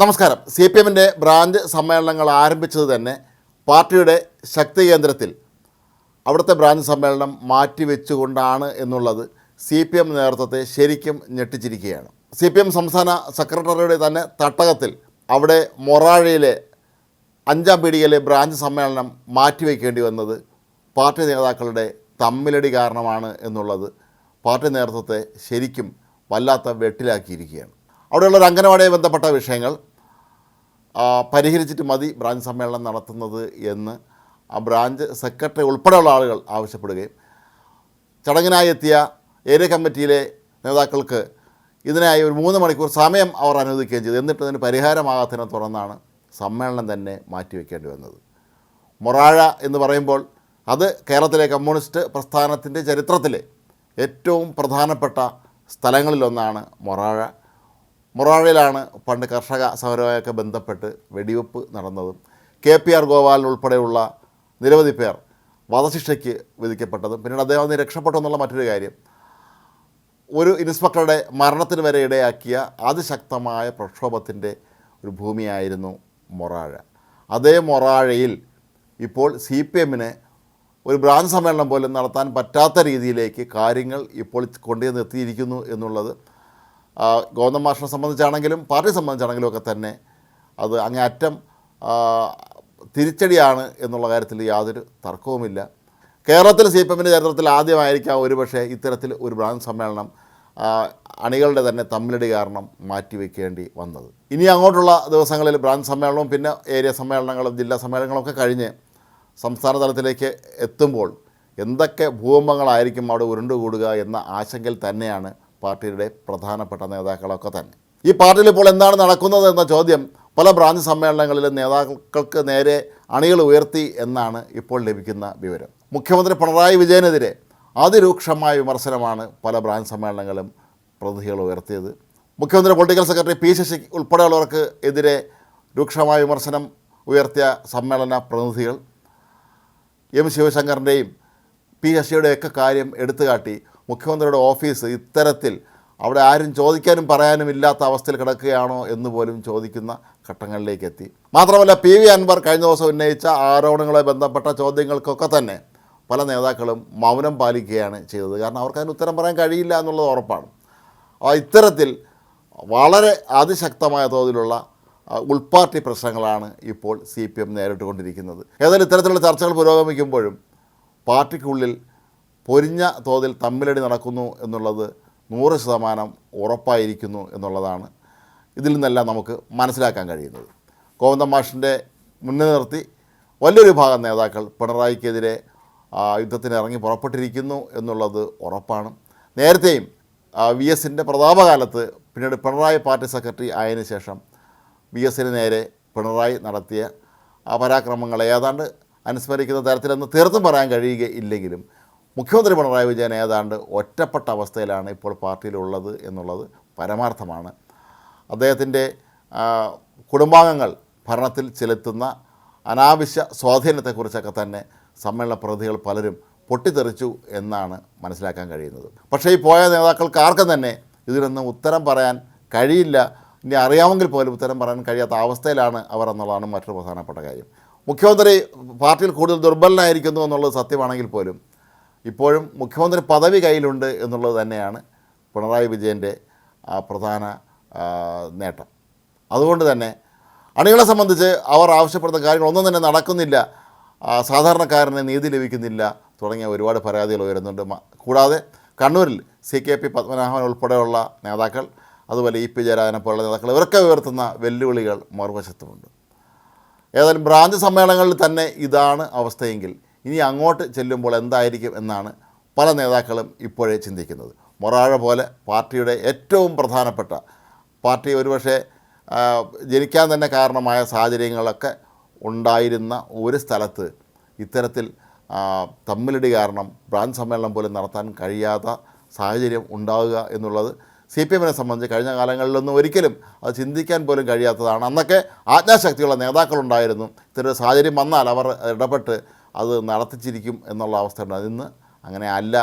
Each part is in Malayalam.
നമസ്കാരം. സി പി എമ്മിന്റെ ബ്രാഞ്ച് സമ്മേളനങ്ങൾ ആരംഭിച്ചത് തന്നെ പാർട്ടിയുടെ ശക്തി കേന്ദ്രത്തിൽ. അവിടുത്തെ ബ്രാഞ്ച് സമ്മേളനം മാറ്റിവെച്ചുകൊണ്ടാണ് എന്നുള്ളത് സി പി എം നേതൃത്വത്തെ ശരിക്കും ഞെട്ടിച്ചിരിക്കുകയാണ്. സി പി എം സംസ്ഥാന സെക്രട്ടറിയുടെ തന്നെ തട്ടകത്തിൽ അവിടെ മൊറാഴയിലെ അഞ്ചാം പീടികയിലെ ബ്രാഞ്ച് സമ്മേളനം മാറ്റിവെക്കേണ്ടി വന്നത് പാർട്ടി നേതാക്കളുടെ തമ്മിലടി കാരണമാണ് എന്നുള്ളത് പാർട്ടി നേതൃത്വത്തെ ശരിക്കും വല്ലാത്ത വെട്ടിലാക്കിയിരിക്കുകയാണ്. അവിടെയുള്ള ഒരു അംഗനവാടിയെ ബന്ധപ്പെട്ട വിഷയങ്ങൾ പരിഹരിച്ചിട്ട് മതി ബ്രാഞ്ച് സമ്മേളനം നടത്തുന്നത് എന്ന് ആ ബ്രാഞ്ച് സെക്രട്ടറി ഉൾപ്പെടെയുള്ള ആളുകൾ ആവശ്യപ്പെടുകയും ചടങ്ങിനായി എത്തിയ ഏരിയ കമ്മിറ്റിയിലെ നേതാക്കൾക്ക് ഇതിനായി ഒരു മൂന്ന് മണിക്കൂർ സമയം അവർ അനുവദിക്കുകയും ചെയ്തു. എന്നിട്ട് അതിന് പരിഹാരമാകാത്തതിനെ തുടർന്നാണ് സമ്മേളനം തന്നെ മാറ്റിവെക്കേണ്ടി വന്നത്. മൊറാഴ എന്ന് പറയുമ്പോൾ അത് കേരളത്തിലെ കമ്മ്യൂണിസ്റ്റ് പ്രസ്ഥാനത്തിന്റെ ചരിത്രത്തിലെ ഏറ്റവും പ്രധാനപ്പെട്ട സ്ഥലങ്ങളിലൊന്നാണ് മൊറാഴ. മൊറാഴയിലാണ് പണ്ട് കർഷക സമരവുമായൊക്കെ ബന്ധപ്പെട്ട് വെടിവെപ്പ് നടന്നതും കെ പി ആർ ഗോപാലൻ ഉൾപ്പെടെയുള്ള നിരവധി പേർ വധശിക്ഷയ്ക്ക് വിധിക്കപ്പെട്ടതും. പിന്നീട് അദ്ദേഹം അതിന് രക്ഷപ്പെട്ടു എന്നുള്ള മറ്റൊരു കാര്യം. ഒരു ഇൻസ്പെക്ടറുടെ മരണത്തിന് വരെ ഇടയാക്കിയ അതിശക്തമായ പ്രക്ഷോഭത്തിന്റെ ഒരു ഭൂമിയായിരുന്നു മൊറാഴ. അതേ മൊറാഴയിൽ ഇപ്പോൾ സി പി എമ്മിന് ഒരു ബ്രാഞ്ച് സമ്മേളനം പോലും നടത്താൻ പറ്റാത്ത രീതിയിലേക്ക് കാര്യങ്ങൾ ഇപ്പോൾ കൊണ്ടുവന്ന് എത്തിയിരിക്കുന്നു എന്നുള്ളത് ഗോവിന്ദൻ മാഷിനെ സംബന്ധിച്ചാണെങ്കിലും പാർട്ടി സംബന്ധിച്ചാണെങ്കിലും ഒക്കെ തന്നെ അത് അങ്ങേയറ്റം തിരിച്ചടിയാണ് എന്നുള്ള കാര്യത്തിൽ യാതൊരു തർക്കവുമില്ല. കേരളത്തിൽ സി പി എമ്മിന്റെ ചരിത്രത്തിൽ ആദ്യമായിരിക്കാം ഒരുപക്ഷെ ഇത്തരത്തിൽ ഒരു ബ്രാഞ്ച് സമ്മേളനം അണികളുടെ തന്നെ തമ്മിലടി കാരണം മാറ്റിവെക്കേണ്ടി വന്നത്. ഇനി അങ്ങോട്ടുള്ള ദിവസങ്ങളിൽ ബ്രാഞ്ച് സമ്മേളനവും പിന്നെ ഏരിയ സമ്മേളനങ്ങളും ജില്ലാ സമ്മേളനങ്ങളും ഒക്കെ കഴിഞ്ഞ് സംസ്ഥാന തലത്തിലേക്ക് എത്തുമ്പോൾ എന്തൊക്കെ ഭൂകമ്പങ്ങളായിരിക്കും അവിടെ ഉരുണ്ടുകൂടുക എന്ന ആശങ്കയിൽ തന്നെയാണ് പാർട്ടിയുടെ പ്രധാനപ്പെട്ട നേതാക്കളൊക്കെ തന്നെ. ഈ പാർട്ടിയിൽ ഇപ്പോൾ എന്താണ് നടക്കുന്നത് എന്ന ചോദ്യം പല ബ്രാഞ്ച് സമ്മേളനങ്ങളിലും നേതാക്കൾക്ക് നേരെ അണികൾ ഉയർത്തി എന്നാണ് ഇപ്പോൾ ലഭിക്കുന്ന വിവരം. മുഖ്യമന്ത്രി പിണറായി വിജയനെതിരെ അതിരൂക്ഷമായ വിമർശനമാണ് പല ബ്രാഞ്ച് സമ്മേളനങ്ങളും പ്രതിനിധികൾ ഉയർത്തിയത്. മുഖ്യമന്ത്രി പൊളിറ്റിക്കൽ സെക്രട്ടറി പി ശശി ഉൾപ്പെടെയുള്ളവർക്ക് എതിരെ രൂക്ഷമായ വിമർശനം ഉയർത്തിയ സമ്മേളന പ്രതിനിധികൾ എം ശിവശങ്കറിന്റെയും പി ശശിയുടെയൊക്കെ കാര്യം എടുത്തു കാട്ടി മുഖ്യമന്ത്രിയുടെ ഓഫീസ് ഇത്തരത്തിൽ അവിടെ ആരും ചോദിക്കാനും പറയാനും ഇല്ലാത്ത അവസ്ഥയിൽ കിടക്കുകയാണോ എന്ന് പോലും ചോദിക്കുന്ന ഘട്ടങ്ങളിലേക്ക് എത്തി. മാത്രമല്ല പി വി അൻവർ കഴിഞ്ഞ ദിവസം ഉന്നയിച്ച ആരോപണങ്ങളെ ബന്ധപ്പെട്ട ചോദ്യങ്ങൾക്കൊക്കെ തന്നെ പല നേതാക്കളും മൗനം പാലിക്കുകയാണ് ചെയ്തത്. കാരണം അവർക്ക് അതിന് ഉത്തരം പറയാൻ കഴിയില്ല എന്നുള്ളത് ഉറപ്പാണ്. അപ്പോൾ ഇത്തരത്തിൽ വളരെ അതിശക്തമായ തോതിലുള്ള ഉൾപാർട്ടി പ്രശ്നങ്ങളാണ് ഇപ്പോൾ സി പി എം നേരിട്ടുകൊണ്ടിരിക്കുന്നത്. ഏതായാലും ഇത്തരത്തിലുള്ള ചർച്ചകൾ പുരോഗമിക്കുമ്പോഴും പാർട്ടിക്കുള്ളിൽ പൊരിഞ്ഞ തോതിൽ തമ്മിലടി നടക്കുന്നു എന്നുള്ളത് നൂറ് ശതമാനം ഉറപ്പായിരിക്കുന്നു എന്നുള്ളതാണ് ഇതിൽ നിന്നെല്ലാം നമുക്ക് മനസ്സിലാക്കാൻ കഴിയുന്നത്. ഗോവിന്ദൻ മാഷിന്റെ മുന്നിൽ നിർത്തി വലിയൊരു ഭാഗം നേതാക്കൾ പിണറായിക്കെതിരെ യുദ്ധത്തിന് ഇറങ്ങി പുറപ്പെട്ടിരിക്കുന്നു എന്നുള്ളത് ഉറപ്പാണ്. നേരത്തെയും വി എസിന്റെ പ്രതാപകാലത്ത് പിന്നീട് പിണറായി പാർട്ടി സെക്രട്ടറി ആയതിനു ശേഷം വി എസിന് നേരെ പിണറായി നടത്തിയ പരാക്രമങ്ങൾ ഏതാണ്ട് അനുസ്മരിക്കുന്ന തരത്തിലെന്ന് തീർത്തും പറയാൻ കഴിയുകയില്ലെങ്കിലും മുഖ്യമന്ത്രി പിണറായി വിജയൻ ഏതാണ്ട് ഒറ്റപ്പെട്ട അവസ്ഥയിലാണ് ഇപ്പോൾ പാർട്ടിയിലുള്ളത് എന്നുള്ളത് പരമാർത്ഥമാണ്. അദ്ദേഹത്തിന്റെ കുടുംബാംഗങ്ങൾ ഭരണത്തിൽ ചെലുത്തുന്ന അനാവശ്യ സ്വാധീനത്തെക്കുറിച്ചൊക്കെ തന്നെ സമ്മേളന പ്രതികൾ പലരും പൊട്ടിത്തെറിച്ചു എന്നാണ് മനസ്സിലാക്കാൻ കഴിയുന്നത്. പക്ഷേ ഈ പോയ നേതാക്കൾക്ക് ആർക്കും തന്നെ ഇതിനൊന്നും ഉത്തരം പറയാൻ കഴിയില്ല. ഇനി അറിയാമെങ്കിൽ പോലും ഉത്തരം പറയാൻ കഴിയാത്ത അവസ്ഥയിലാണ് അവർ എന്നുള്ളതാണ് മറ്റൊരു പ്രധാനപ്പെട്ട കാര്യം. മുഖ്യമന്ത്രി പാർട്ടിയിൽ കൂടുതൽ ദുർബലനായിരിക്കുന്നു എന്നുള്ളത് സത്യമാണെങ്കിൽ പോലും ഇപ്പോഴും മുഖ്യമന്ത്രി പദവി കയ്യിലുണ്ട് എന്നുള്ളത് തന്നെയാണ് പിണറായി വിജയന്റെ പ്രധാന നേട്ടം. അതുകൊണ്ട് തന്നെ അണികളെ സംബന്ധിച്ച് അവർ ആവശ്യപ്പെടുന്ന കാര്യങ്ങളൊന്നും തന്നെ നടക്കുന്നില്ല. സാധാരണക്കാരന് നീതി ലഭിക്കുന്നില്ല തുടങ്ങിയ ഒരുപാട് പരാതികൾ ഉയരുന്നുണ്ട്. കൂടാതെ കണ്ണൂരിൽ സി കെ പി പത്മനാഭൻ ഉൾപ്പെടെയുള്ള നേതാക്കൾ അതുപോലെ ഇ പി ജയരാജനെ പോലുള്ള നേതാക്കൾ ഇവർക്ക് ഉയർത്തുന്ന വെല്ലുവിളികൾ മറുവശത്തുമുണ്ട്. ഏതായാലും ബ്രാഞ്ച് സമ്മേളനങ്ങളിൽ തന്നെ ഇതാണ് അവസ്ഥയെങ്കിൽ ഇനി അങ്ങോട്ട് ചെല്ലുമ്പോൾ എന്തായിരിക്കും എന്നാണ് പല നേതാക്കളും ഇപ്പോഴേ ചിന്തിക്കുന്നത്. മൊറാഴ പോലെ പാർട്ടിയുടെ ഏറ്റവും പ്രധാനപ്പെട്ട പാർട്ടി ഒരുപക്ഷെ ജനിക്കാൻ തന്നെ കാരണമായ സാഹചര്യങ്ങളൊക്കെ ഉണ്ടായിരുന്ന ഒരു സ്ഥലത്ത് ഇത്തരത്തിൽ തമ്മിലടി കാരണം ബ്രാഞ്ച് സമ്മേളനം പോലും നടത്താൻ കഴിയാത്ത സാഹചര്യം ഉണ്ടാവുക എന്നുള്ളത് സി പി എമ്മിനെ സംബന്ധിച്ച് കഴിഞ്ഞ കാലങ്ങളിലൊന്നും ഒരിക്കലും അത് ചിന്തിക്കാൻ പോലും കഴിയാത്തതാണ്. അന്നൊക്കെ ആജ്ഞാശക്തിയുള്ള നേതാക്കളുണ്ടായിരുന്നു. ഇത്തരം സാഹചര്യം വന്നാൽ അവർ ഇടപെട്ട് അത് നടത്തിച്ചിരിക്കും എന്നുള്ള അവസ്ഥ ഉണ്ട് അതിന്ന് അങ്ങനെ അല്ല.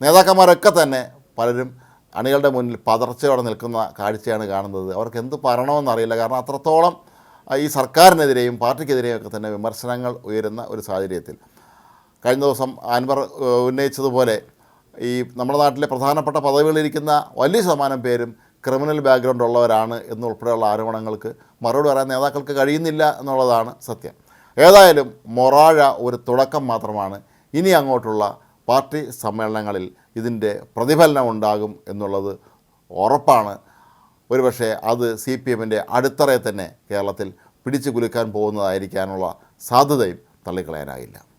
നേതാക്കന്മാരൊക്കെ തന്നെ പലരും അണികളുടെ മുന്നിൽ പതർച്ചയോടെ നിൽക്കുന്ന കാഴ്ചയാണ് കാണുന്നത്. അവർക്ക് എന്ത് പറയണമെന്നറിയില്ല കാരണം അത്രത്തോളം ഈ സർക്കാരിനെതിരെയും പാർട്ടിക്കെതിരെയും ഒക്കെ തന്നെ വിമർശനങ്ങൾ ഉയരുന്ന ഒരു സാഹചര്യത്തിൽ. കഴിഞ്ഞ ദിവസം അൻവർ ഉന്നയിച്ചതുപോലെ ഈ നമ്മുടെ നാട്ടിലെ പ്രധാനപ്പെട്ട പദവികളിലിരിക്കുന്ന വലിയ ശതമാനം പേരും ക്രിമിനൽ ബാക്ക്ഗ്രൗണ്ട് ഉള്ളവരാണ് എന്നുൾപ്പെടെയുള്ള ആരോപണങ്ങൾക്ക് മറുപടി പറയാൻ നേതാക്കൾക്ക് കഴിയുന്നില്ല എന്നുള്ളതാണ് സത്യം. ഏതായാലും മൊറാഴ ഒരു തുടക്കം മാത്രമാണ്. ഇനി അങ്ങോട്ടുള്ള പാർട്ടി സമ്മേളനങ്ങളിൽ ഇതിന്റെ പ്രതിഫലനം ഉണ്ടാകും എന്നുള്ളത് ഉറപ്പാണ്. ഒരുപക്ഷെ അത് സി പി എമ്മിന്റെ അടിത്തറയെ തന്നെ കേരളത്തിൽ പിടിച്ചു കുലുക്കാൻ പോകുന്നതായിരിക്കാനുള്ള സാധ്യതയും തള്ളിക്കളയാനാകില്ല